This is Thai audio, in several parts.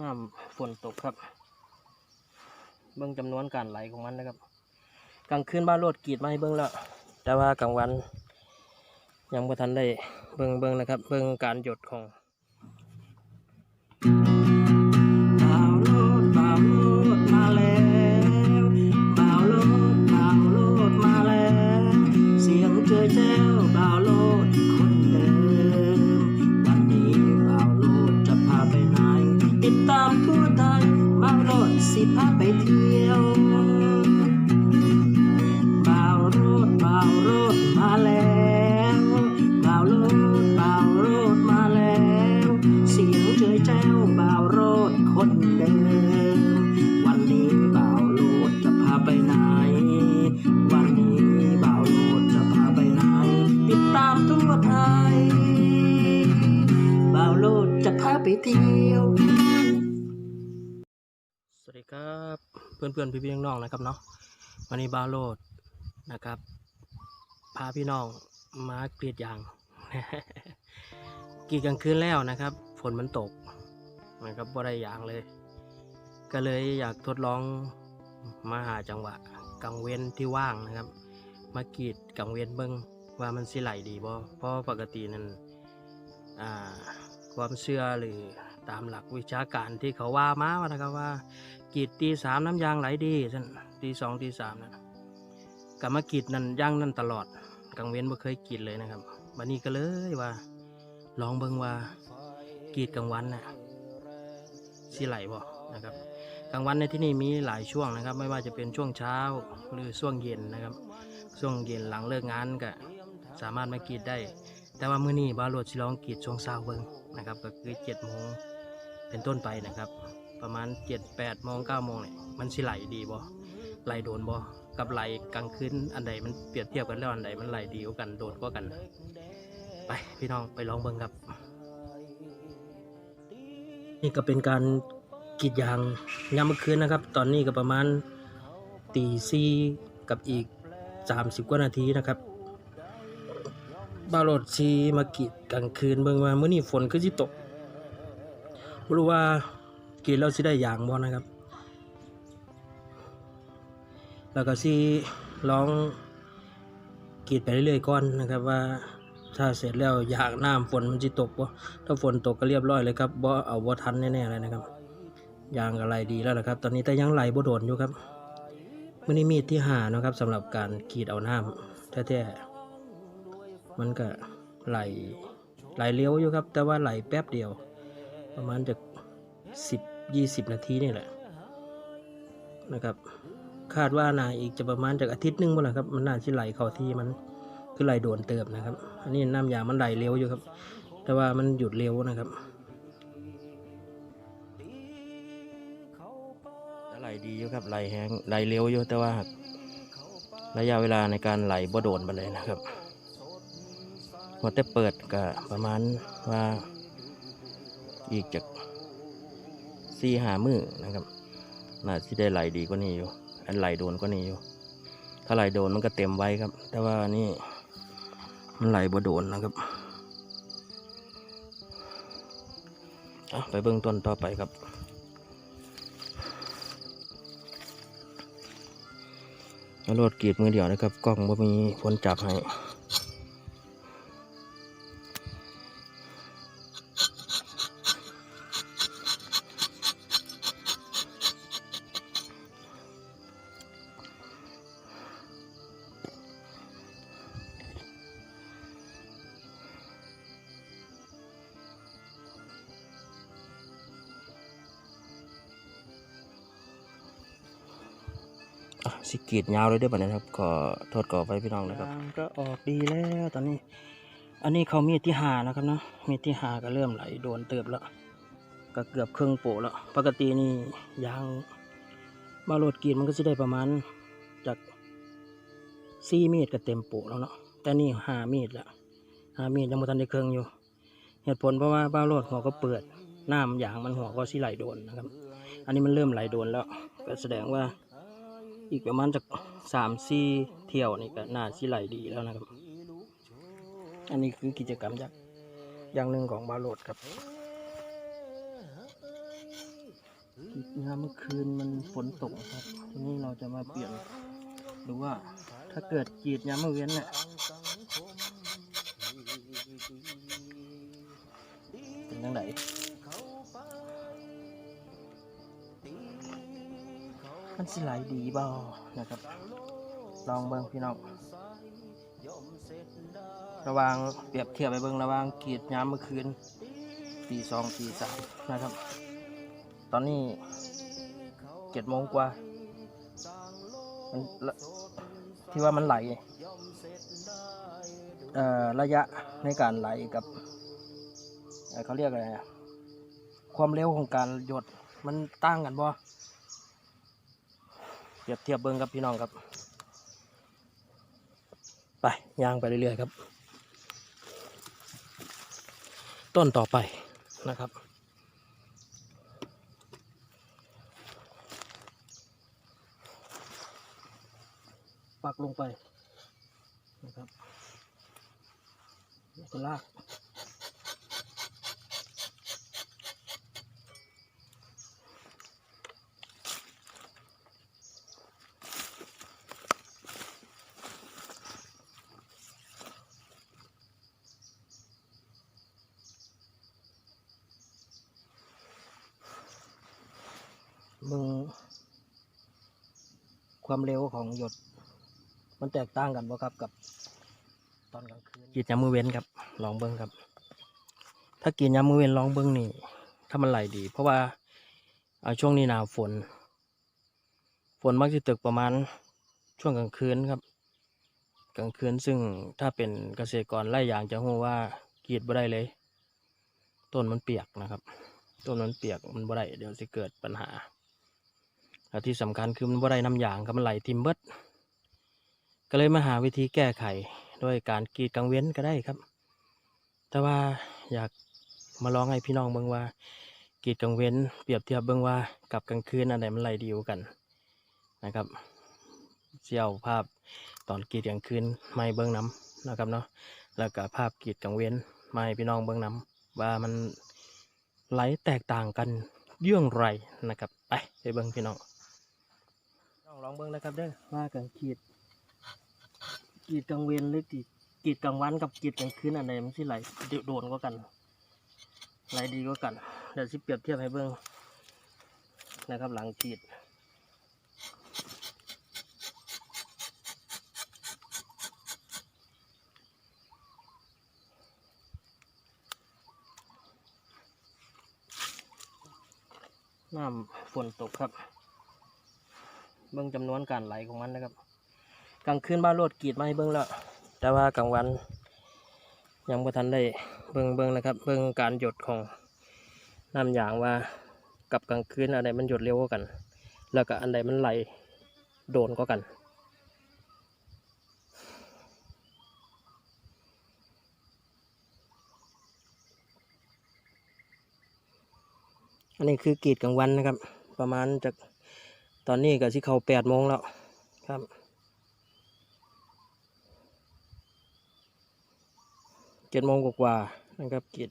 น้ำฝนตกครับ เบื้องจำนวนการไหลของมันนะครับ กลางคืนบ้านโลดกีดมาให้เบื้องแล้ว แต่ว่ากลางวัน ยังบ่ทันได้เบื้องเบื้องนะครับ เบื้องการหยดของ เที่ยว สวัสดีครับเพื่อนเพื่อนๆพี่พี่ๆน้องๆนะครับเนาะวันนี้บาโลดนะครับ พาพี่น้องมากรีดยางกีดกลางคืนแล้วนะครับ ฝนมันตกนะครับบ่ได้ยางเลย ก็เลยอยากทดลองมาหาจังหวะกลางเว้นที่ว่างนะครับ มากรีดกลางเว้นเบิ้งว่ามันสิไหลดีบ่เพราะปกตินั้นอ่า ความเชื่อหรือตามหลักวิชาการที่เขาว่ามาว่านะครับว่ากีดตีสามน้ำยางไหลดีซั่นตีสองตีสามนะกรรมากีดนั่นย่างนั่นตลอดกลางเว้นไม่เคยกีดเลยนะครับวันนี้ก็เลยว่า ลองเบิ่งว่ากีดกลางวันน่ะสิไหลบ่นะครับกลางวันในที่นี่มีหลายช่วงนะครับ ไม่ว่าจะเป็นช่วงเช้าหรือช่วงเย็นนะครับ ช่วงเย็นหลังเลิกงานก็สามารถมากรีดได้ แต่ว่ามื้อนี้บาโรดสิลองกรีดช่วงเช้าเบิ่ง นะครับ ก็คือเจ็ดโมงเป็นต้นไปนะครับ ประมาณเจ็ดแปดโมงเก้าโมงเนี่ยมันสิไหลดีบ่ไหลโดนบ่กับไหลกลางคืนอันใดมันเปรียบเทียบกันแล้วอันใดมันไหลดีกว่ากันโดนกว่ากัน ไปพี่น้องไปลองเบิ่งครับ นี่ก็เป็นการกรีดยางยามเมื่อคืนนะครับ ตอนนี้ก็ประมาณตีสี่กับอีกสามสิบกว่านาทีนะครับ บารถซีมากรีดกลางคืนเบิ่งว่ามื้อนี้ฝนคือสิตกบ่รู้ว่ากรีดแล้วสิได้ยางบ่นะครับ แล้วก็สิลองกรีดไปเรื่อยๆก่อนนะครับว่าถ้าเสร็จแล้วอยากน้ำฝนมันจะตกบ่ถ้าฝนตกก็เรียบร้อยเลยครับบ่เอาบ่ทันแน่ๆเลยนะครับยางอะไรดีแล้วนะครับ ตอนนี้แต่ยังไหลบ่โดนอยู่ครับมื่อนี้มีดที่หานะครับสำหรับการกรีดเอาน้ำแท้ๆ มันก็ไหลไหลเร็วอยู่ครับ แต่ว่าไหลแป๊บเดียว ประมาณจะสิบยี่สิบนาทีนี่แหละนะครับคาดว่านาอีกจะประมาณจากอาทิตย์หนึงบ่ละครับ มันน่าจะไหลเข้าที่มันคือไหลโดนเติบนะครับ อันนี้น้ำยามันไหลเร็วอยู่ครับ แต่ว่ามันหยุดเร็วนะครับไหลดีอยู่ครับไหลแห้งไหลเร็วอยู่แต่ว่าระยะเวลาในการไหลบ่โดนไปเลยนะครับ พอแต่เปิดก็ประมาณว่าอีกจากสี่หามือนะครับน่าที่ได้ไหลดีกว่านี้อยู่ อันไหลโดนกว่านี้อยู่ ถ้าไหลโดนมันก็เต็มไว้ครับ แต่ว่านี่มันไหลบ่โดนนะครับไปเบื้องต้นต่อไปครับแล้วรถกรีดมือเดียวนะครับ กล้องบ่มีคนจับให้ สิกีดยาวเลยได้อบัดนี้ครับก็โทษก่อไปพี่น้องนะครับก็ออกดีแล้วตอนนี้ อันนี้เขามีที่หานะครับเนาะมีที่หาก็เริ่มไหลโดนเติบแล้วก็เกือบครึ่งโปะแล้วปกตินี่ยางมาโหลดกีดมันก็จะได้ประมาณจากสี่มีดก็เต็มโปะแล้วเนาะแต่นี่หามีดแล้วหามีดยังไม่ทันได้เครื่องอยู่ เหตุผลเพราะว่าบ้าโหลดหัวก็เปิดน้ำยางมันหัวก็สิไหลโดนนะครับ อันนี้มันเริ่มไหลโดนแล้วก็แสดงว่า อีกประมาณจากสามสี่เที่ยวนี่ก็น่าสิไหลดีแล้วนะครับ อันนี้คือกิจกรรมอย่างอย่างหนึ่งของบาโลดครับกรีดยามเมื่อคืนมันฝนตกครับ ทีนี้เราจะมาเปลี่ยนหรือว่าถ้าเกิดกรีดยามเมื่อเว้นเนี่ยเป็นยังไง สิไหลดีบ่นะครับ ลองเบิ่งพี่น้องระวางเปรียบเทียบไปเบิ่งระวางกีดยามเมื่อคืนตีสองตีสามนะครับ ตอนนี้เจ็ดโมงกว่ามันที่ว่ามันไหลอ่อระยะในการไหลกับเขาเรียกอะไรความเร็วของการหยดมันตั้งกันบ่ เปรียบเทียบเบิ่งกับพี่น้องครับ ไปย่างไปเรื่อยๆครับ ต้นต่อไปนะครับปักลงไปนะครับแล้วลากมึง ความเร็วของหยด มันแตกต่างกันบ่ครับกับ ตอนกลางคืนกินยามมือเว้นครับลองเบิ้งครับ ถ้ากินยามมือเว้นลองเบิ้งนี่ ถ้ามันไหลดี เพราะว่าเอาช่วงนี้หนาวฝน ฝนมักจะตกประมาณช่วงกลางคืนครับ กลางคืนซึ่งถ้าเป็นเกษตรกรไร่ยางจะรู้ว่ากรีดบ่ได้เลย ต้นมันเปียกนะครับ ต้นมันเปียกมันบ่ได้เดี๋ยวสิเกิดปัญหา แล้วที่สำคัญคือมันบ่ได้น้ำยางครับมันไหลทิมเบิดก็เลยมาหาวิธีแก้ไขด้วยการกรีดกลางเว้นก็ได้ครับ แต่ว่าอยากมาลองให้พี่น้องเบิ่งว่ากรีดกลางเว้นเปรียบเทียบเบิ่งว่ากับกลางคืนอันไหนมันไหลดีกว่ากันนะครับเสี่ยวภาพตอนกรีดกลางคืนไม่เบิ่งน้ำนะครับเนาะแล้วก็ภาพกรีดกลางเว้นไมาให้พี่น้องเบิ่งน้ำว่ามันไหลแตกต่างกันเยื่องไรนะครับ ไปไปเบิ่งพี่น้อง ลองเบิ่งนะครับเด้อว่ากันกรีดกีดกลางเวนหรือกีดกีดกลางวันกับกีดกลางคืนอันไหนมันสิไหลโดนก็กันไหลดีก็กันเดี๋ยวสิเปรียบเทียบให้เบิ่งนะครับ หลังกีดน้ำฝนตกครับ เบิ่งจำนวนการไหลของมันนะครับ กลางคืนบ้านโลดกีดมาให้เบิ้องแล้ว แต่ว่ากลางวัน ยังบ่ทันได้เบิ้องเบิ้องนะครับ เบิ้องการหยดของน้ำยางว่ากับกลางคืนอันใดมันหยดเร็วกว่ากัน แล้วก็อันใดมันไหลโดนก็กันอันนี้คือกรีดกลางวันนะครับ ประมาณจาก ตอนนี้ก็ที่เขาแปดโมงแล้วครับ เจ็ดโมงกว่าๆนะครับกิ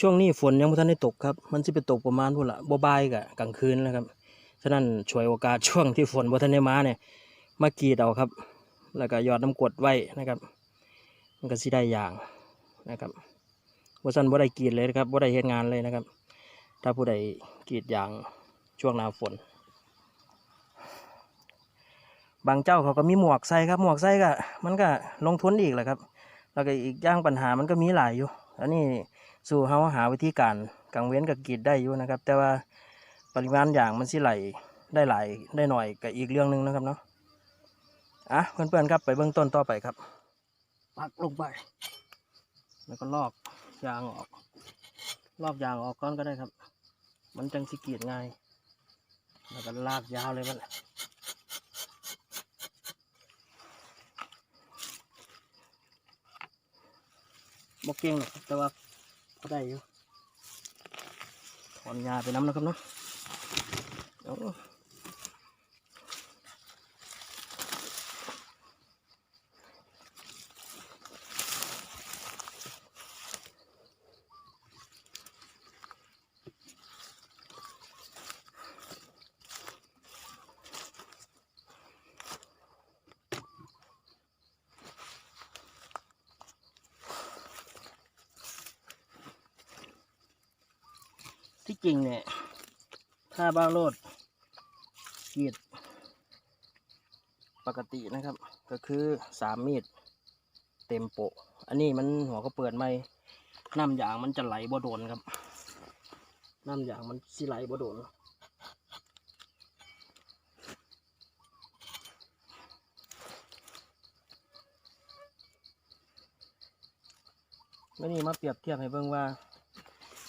ช่วงนี้ฝนยังไม่ทันได้ตกครับ มันจะไปตกประมาณพุ่นละบ่บายกับกลางคืนนะครับ ฉะนั้นช่วยโอกาสช่วงที่ฝนบ่ทันได้มาเนี่ย มากรีดเอาครับ แล้วก็ยอดน้ำกดไว้นะครับ มันก็สิได้อย่างนะครับบ่ซันบ่ได้กรีดเลยนะครับบ่ได้เฮ็ดงานเลยนะครับ ถ้าผู้ใดกรีดยางช่วงหน้าฝน บางเจ้าเขาก็มีหมวกใส่ครับ หมวกใส่ก็มันก็ลงทุนอีกแหละครับ แล้วก็อีกอย่างปัญหามันก็มีหลายอยู่ อันนี้สู่เฮาหาวิธีการกังเว้นกับกีดได้อยู่นะครับ แต่ว่าปริมาณอย่างมันสิไหลได้หลายได้หน่อยก็อีกเรื่องหนึ่งนะครับเนาะอะเพื่อนๆครับไปเบื้องต้นต่อไปครับ ปักลงไป แล้วก็ลอกยางออก ลอกยางออกก้อนก็ได้ครับ มันจังสิกีดง่าย แล้วก็ลากยาวเลยมัน บกเก่งหรอกแต่ว่าพอได้อยู่ถอนยาไปน้ำนะครับเนาะ จริงเนี่ย ถ้าบ้าโลดกรีดปกตินะครับ ก็คือสามมีดเต็มโปะ อันนี้มันหัวก็เปิดไม่น้ำยางมันจะไหลบ่โดนครับ น้ำยางมันสิไหลบ่โดนไม่นี่มาเปรียบเทียบให้เบิ่งว่า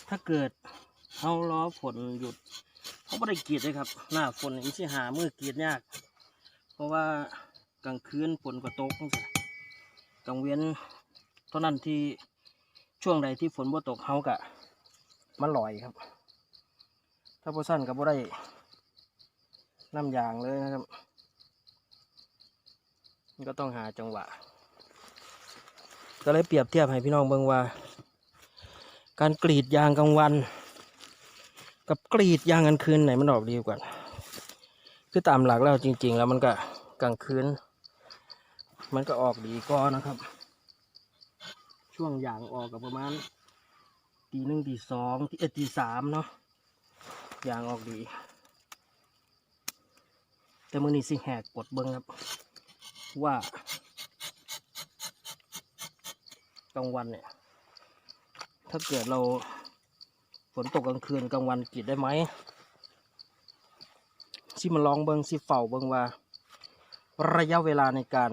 ถ้าเกิด เอาล้อฝนหยุดเขาไม่ได้กรีดเลยครับ หน้าฝนนี่สิหามือกรีดยาก เพราะว่ากลางคืนฝนก็ตกกลางเว้นเท่านั้นที่ช่วงใดที่ฝนบ่ตกเขากะมันลอยครับ ถ้าบ่สั้นก็บ่ได้น้ำยางเลยนะครับก็ต้องหาจังหวะ ก็เลยเปรียบเทียบให้พี่น้องเบิ่งว่า การกรีดยางกลางวัน กับกรีดยางกลางคืนไหนมันออกดีกว่า คือตามหลักแล้วจริง ๆ แล้วมันก็กลางคืน มันก็ออกดีก็นะครับ ช่วงยางออกกับประมาณตีหนึ่งตีสองตีเอ็ดตีสามเนาะยางออกดี แต่มือนี้สิแหกกดเบิ้งครับ ว่ากลางวันเนี่ย ถ้าเกิดเรา ฝนตกกลางคืนกลางวันกรีดได้ไหมสิมาลองเบิงสิเฝ้าเบิงว่า ระยะเวลาในการ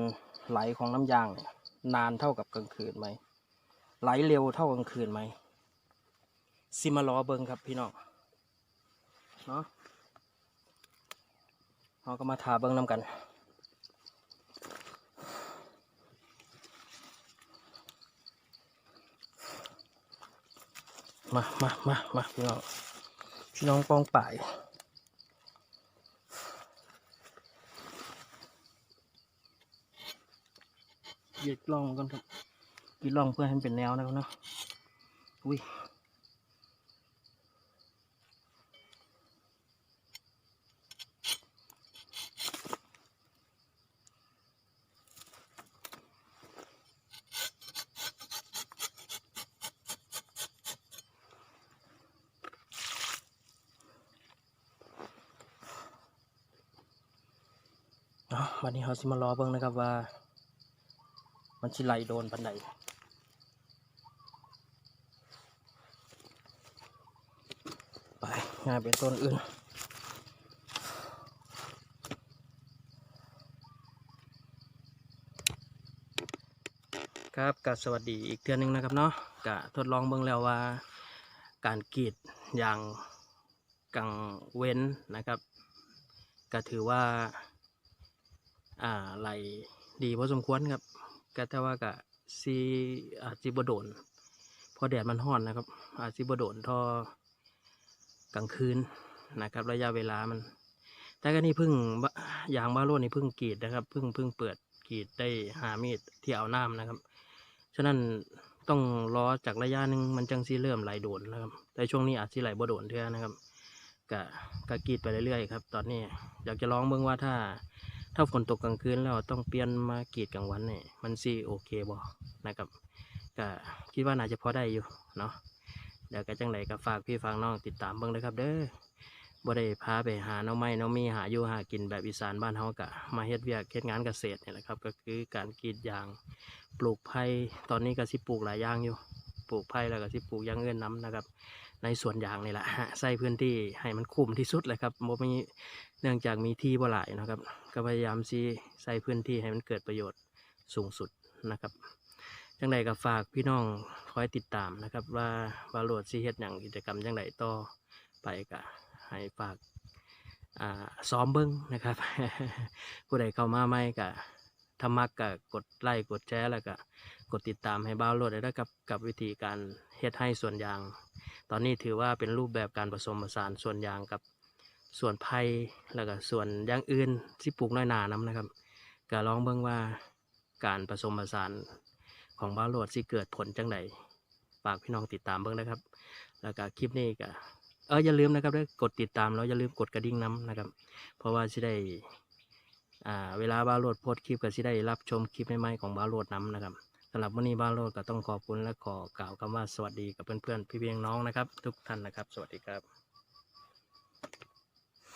ไหลของน้ำยางเนี่ยนานเท่ากับกลางคืนไหม ไหลเร็วเท่ากลางคืนไหมสิมาล้อเบิงครับพี่น้องเนาะเราก็มาทาเบิงน้ำกัน มามามามาพี่น้องพี่น้องปองป่ายเหยียดล่องกันครับกีดล่องเพื่อให้เป็นแนวนะครับเนาะอุ้ย เราสิมารอเบิ่งนะครับว่า มันสิไหลโดนปันใดไปงานเป็นต้นอื่นครับกับสวัสดีอีกเทือนหนึ่งนะครับเนาะกะทดลองเบิ่งแล้วว่า การกรีดอย่างกังเว้นนะครับ ก็ถือว่า อ่าไหลดีพอสมควรครับก็แต่ว่าก็ซีอาจสิบโดนเพอแดดมันร้อนนะครับ อาจสิบโดนทอกลางคืนนะครับ ระยะเวลามัน แต่ก็นี่เพิ่งยางบาโลนี่เพิ่งกรีดนะครับเพิ่งเพิ่งเปิดกรีดได้หามีดที่เอาน้ำนะครับ ฉะนั้นต้องรอจากระยะหนึ่งมันจังซีเริ่มไหลโดนนะครับ แต่ช่วงนี้อาจสิไหลบ่โดนเท่านะครับก็ก็กรีดไปเรื่อยๆครับ ตอนนี้อยากจะลองเบิ่งว่าถ้า ถ้าฝนตกกลางคืนแล้วต้องเปลี่ยนมากรีดกลางวันเนี่ยมันสิโอเคบ่นะครับก็คิดว่าน่าจะพอได้อยู่เนาะเดี๋ยวก็จังไดก็ฝากพี่ฝากน้องติดตามเบิ่งเลยครับเด้อบ่ได้พาไปหาน้องไม้น้องมีหาอยู่หากินแบบอีสานบ้านเฮากะมาเฮ็ดเวียกเฮ็ดงานเกษตรเนี่ยแหละครับ ก็คือการกรีดยางปลูกไผ่ตอนนี้ก็สิปลูกหลายอย่างอยู่ ปลูกไผ่แล้วก็สิปลูกยางอื่นน้นะครับ ในสวนยางนี่แหละฮะใส่พื้นที่ให้มันคุ้มที่สุดเลยครับบ่มีเนื่องจากมีที่บ่หลายนะครับ ก็พยายามซีใส่พื้นที่ให้มันเกิดประโยชน์สูงสุดนะครับจังใดก็ฝากพี่น้องคอยติดตามนะครับว่าว่าโหลดซีเฮ็ดอย่างกิจกรรมจังใดต่อไปก็ให้ฝากซ้อมเบิ้งนะครับ ผู้ใดเข้ามาใหม่ก็ถ้ามักก็กดไลค์กดแชร์แล้วก็กดติดตามให้บ้าวโหลดได้แล้วกับกับวิธีการเฮ็ดให้ส่วนยาง อนนี้ถือว่าเป็นรูปแบบการผสมผสานส่วนยางกับส่วนไผ่แล้วก็ส่วนอย่างอื่นที่ปลูกน้อยหนานํนะครับก็ลองเบิ่งว่าการผสมผสานของบ้าโหลดสิเกิดผลจังไดฝากพี่น้องติดตามเบิ่งนะครับ แล้วก็คลิปนี้ก็เอออย่าลืมนะครับด้วยกดติดตามแล้วอย่าลืมกดกระดิ่งน้ำนะครับ เพราะว่าสิได้อ่าเวลาบ้าโหลดโพสคลิปก็สิได้รับชมคลิปใหม่ๆของบ้าโหลดน้ำนะครับ สำหรับวันนี้บ้านโลดก็ต้องขอบคุณและขอกล่าวคำว่าสวัสดีกับเพื่อนๆพี่เพียงน้องนะครับ ทุกท่านนะครับ สวัสดีครับ